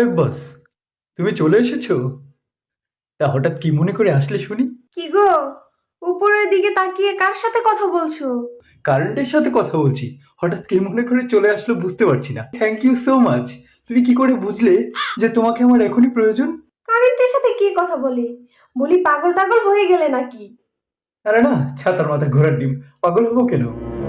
আরে বাস। তুমি চলে এসেছ? তা হঠাৎ কি মনে করে আসলে শুনি? কি গো? উপরের দিকে তাকিয়ে কার সাথে কথা বলছো? কারেন্টের সাথে কথা বলছি। হঠাৎ কি মনে করে চলে আসলো বুঝতে পারছি না। থ্যাংক ইউ সো মাচ তুমি কি করে বুঝলে যে তোমাকে আমার এখনই প্রয়োজন? কারেন্টের সাথে কি কথা বলি? বলি পাগল টাগল হয়ে গেলে নাকি? আরে না ছাতার মাথা ঘোরার ডিম। পাগল হব কেন?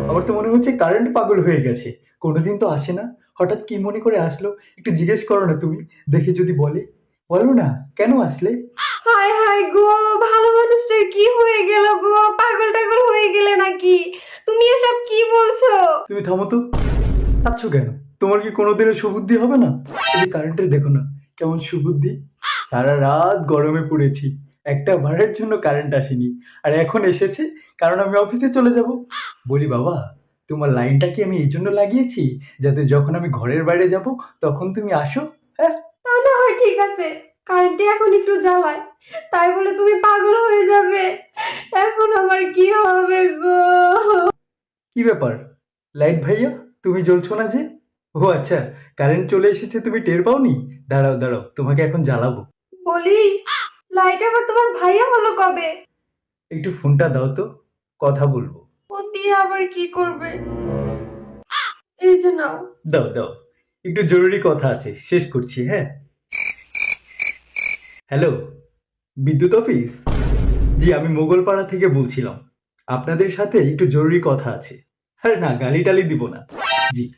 আমার তো মনে হচ্ছে কারেন্ট পাগল হয়ে গেছে। কোনোদিন তো আসে না। হঠাৎ কি মনে করে আসলো? একটু জিজ্ঞেস করো না তুমি দেখে যদি বলে। বলো না কেন আসলে? হায় হায় গো ভালো মানুষটার কি হয়ে গেল গো? পাগল টাগল হয়ে গেলে নাকি? তুমি এসব কি বলছো? তুমি থামো তো। থাকছো কেন? তোমার কি কোনোদিনও সুবুদ্ধি হবে না? এই কারেন্টের দেখো না কেমন সুবুদ্ধি। সারা রাত গরমে পড়েছি একটা বারের জন্য কারেন্ট আসেনি। আর এখন এসেছে কারণ আমি অফিসে চলে যাব। বলি বাবা তোমার লাইনটা কি আমি এই জন্য লাগিয়েছি? যাতে যখন আমি ঘরের বাইরে যাব তখন তুমি আসো হ্যাঁ? তা না হয় ঠিক আছে। কারেন্টে এখন একটু জ্বালায়। তাই বলে তুমি পাগল হয়ে যাবে। এখন আমার কি হবে গো? কি ব্যাপার? লাইট ভাইয়া তুমি জ্বলছো না যে? ও আচ্ছা কারেন্ট চলে এসেছে তুমি টের পাওনি? দাঁড়াও দাঁড়াও তোমাকে এখন জ্বালাবো। বলি লাইট আবার তোমার ভাইয়া হলো কবে? একটু ফোনটা দাও তো কথা বলব। দিয়ে আবার কি করবে? এই যে নাও। দাও দাও। একটু জরুরি কথা আছে, শেষ করছি হ্যাঁ? হ্যালো, বিদ্যুৎ অফিস? জি, আমি মোগলপাড়া থেকে বলছিলাম। আপনাদের সাথে একটু জরুরি কথা আছে। আরে না, গালি টালি দিব না। জি,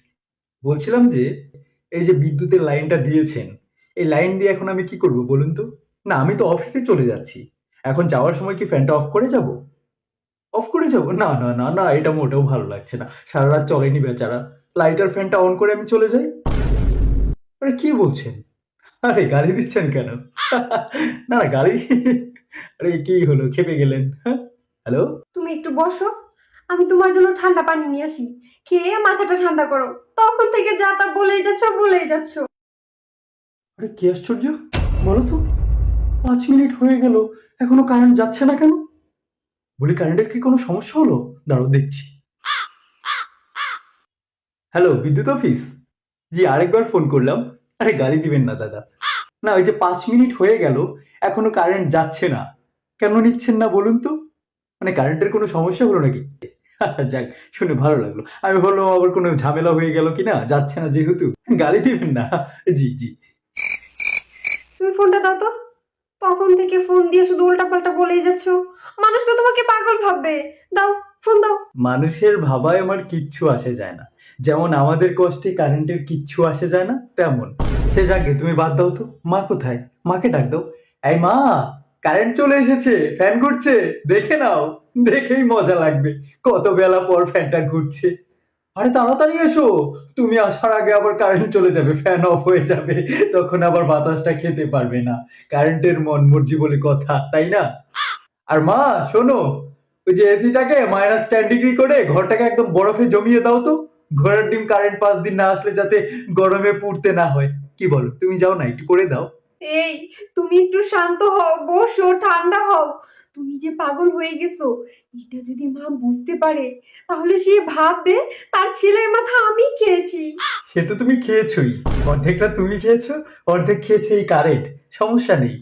বলছিলাম যে, এই যে বিদ্যুতের লাইনটা দিয়েছেন, এই লাইন দিয়ে এখন আমি কি করব বলুন তো? না, আমি তো অফিসে চলে যাচ্ছি। এখন যাওয়ার সময় কি ফ্যানটা অফ করে যাব? অফ করে যাব? না না না না এটা মোটেও ভালো লাগছে না। সারা রাত চলেনি বেচারা। লাইটার ফ্যানটা অন করে আমি চলে যাই। আরে কি বলছেন? আরে গালি দিচ্ছেন কেন? না না গালি আরে কি হলো? খেপে গেলেন হ্যাঁ? হ্যালো তুমি একটু বসো। আমি তোমার জন্য ঠান্ডা পানি নিয়ে আসি। খেয়ে মাথাটা ঠান্ডা করো। তখন থেকে যা তা বলেই যাচ্ছ বলেই যাচ্ছ। আরে কি আশ্চর্য! বলো তো পাঁচ মিনিট হয়ে গেল। এখনও কারেন্ট যাচ্ছে না কেন? বলি কারেন্টের কি কোনো সমস্যা হলো? দাঁড়াও, দেখছি। হ্যালো বিদ্যুৎ অফিস জি, আরেকবার ফোন করলাম। আরে, গালি দিবেন না, দাদা। না, ওই যে পাঁচ মিনিট হয়ে গেল, এখনও কারেন্ট যাচ্ছে না। কেন নিচ্ছেন না বলুন তো? মানে কারেন্টের কোনো সমস্যা হলো নাকি? যাক, শুনে ভালো লাগল। আমি বললাম আবার কোনো ঝামেলা হয়ে গেল কি না? যাচ্ছে না যেহেতু। গালি দিবেন না। জি জি। তুমি ফোনটা দাও তো। তখন থেকে ফোন দিয়ে শুধু উল্টাপাল্টা বলেই যাচ্ছ? মানুষ তো তোমাকে পাগল ভাববে। দাও ফোন দাও। মানুষের ভাবায় আমার কিচ্ছু আসে যায় না। যেমন আমাদের কষ্টে কারেন্টের কিচ্ছু আসে যায় না, তেমন। সে যাকে তুমি বাদ দাও তো, মা কোথায়? মাকে ডাক দাও। এই মা কারেন্ট চলে এসেছে ফ্যান ঘুরছে, দেখে নাও, দেখেই মজা লাগবে। কত বেলা পর ফ্যানটা ঘুরছে। আরে তাড়াতাড়ি এসো, তুমি আসার আগে আবার কারেন্ট চলে যাবে ফ্যান অফ হয়ে যাবে। তখন আবার বাতাসটা খেতে পারবে না। কারেন্টের মন মর্জি বলে কথা, তাই না? আর মা শোনো ওই যে এসিটাকে মাইনাস টেন ডিগ্রি করে ঘরটাকে একদম বরফে জমিয়ে দাও তো। ঘোড়ার ডিম কারেন্ট পাঁচ দিন না আসলে যাতে গরমে পুড়তে না হয়। কি বলো তুমি যাও না একটু করে দাও। এই তুমি একটু শান্ত হও বসো ঠান্ডা হও। তুমি যে পাগল হয়ে গেছো এটা যদি মা বুঝতে পারে তাহলে সে ভাববে তার ছেলের মাথা আমি খেয়েছি। সে তো তুমি খেয়েছই। অর্ধেকটা তুমি খেয়েছো অর্ধেক খেয়েছে এই কারেন্ট সমস্যা নেই।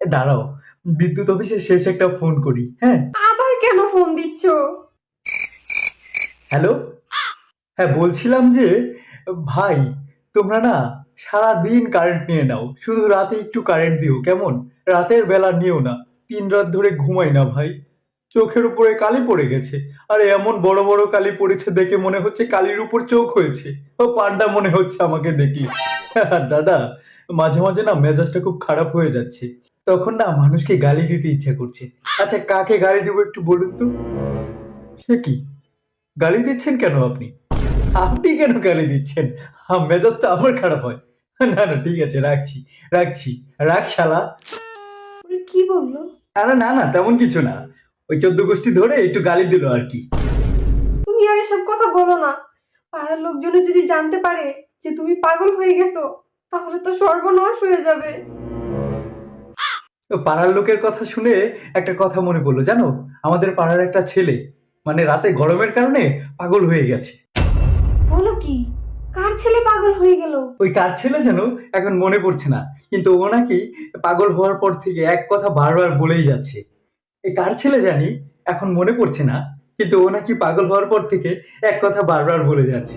দাঁড়াও বিদ্যুৎ অফিসে শেষ একটা ফোন করি হ্যাঁ? আবার কেন ফোন দিচ্ছ? হ্যালো হ্যাঁ বলছিলাম যে ভাই তোমরা না সারা দিন কারেন্ট নিয়ে নাও শুধু রাতে একটু কারেন্ট দিও কেমন? রাতের বেলা নিও না তিন রাত ধরে ঘুমাই না ভাই। চোখের উপরে কালি পড়ে গেছে আর এমন বড় বড় কালি পড়েছে দেখে মনে হচ্ছে কালির উপর চোখ হয়েছে। ও পান্ডা মনে হচ্ছে আমাকে দেখলে। দাদা মাঝে মাঝে না মেজাজটা খুব খারাপ হয়ে যাচ্ছে। তখন না মানুষকে গালি দিতে ইচ্ছা করছে। আচ্ছা কাকে গালি দেবো একটু বলুন তো? সে কি? গালি দিচ্ছেন কেন আপনি? আপনি কেন গালি দিচ্ছেন? মেজাজ তো আমার খারাপ হয়। না না ঠিক আছে রাখছি রাখছি। রাখ শালা। কি বলল? আরে না না তেমন কিছু না। ওই চোদ্দ গোষ্ঠী ধরে একটু গালি দিল আর কি। তুমি আর এসব কথা বলো না। পাড়ার লোকজনে যদি জানতে পারে যে তুমি পাগল হয়ে গেছো তাহলে তো সর্বনাশ হয়ে যাবে। তো পাড়ার লোকের কথা শুনে একটা কথা মনে পড়ল জানো? আমাদের পাড়ার একটা ছেলে মানে রাতে গরমের কারণে পাগল হয়ে গেছে। বলো কি? কার ছেলে পাগল হয়ে গেল? ওই কার ছেলে যেন এখন মনে পড়ছে না কিন্তু ও নাকি পাগল হওয়ার পর থেকে এক কথা বারবার বলেই যাচ্ছে। এই কার ছেলে জানি এখন মনে পড়ছে না কিন্তু ও নাকি পাগল হওয়ার পর থেকে এক কথা বারবার বলে যাচ্ছে।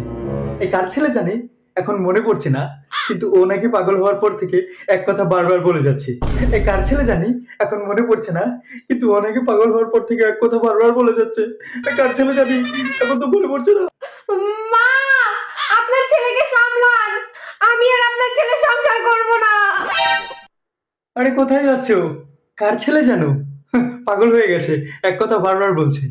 এই কার ছেলে জানি এখন মনে পড়ছে না কিন্তু ও নাকি পাগল হওয়ার পর থেকে এক কথা বারবার বলে যাচ্ছে। এই কার ছেলে জানি? এখন মনে পড়ছে না কিন্তু ও নাকি পাগল হওয়ার পর থেকে এক কথা বারবার বলে যাচ্ছে। এই কার ছেলে জানি? এখন তো মনে পড়ছে না। মা আপনার ছেলেকে সামলান। আমি আর আপনার ছেলে সংসার করব না। আরে কোথায় যাচ্ছ? কার ছেলে জানো পাগল হয়ে গেছে এক কথা বারবার বলছে।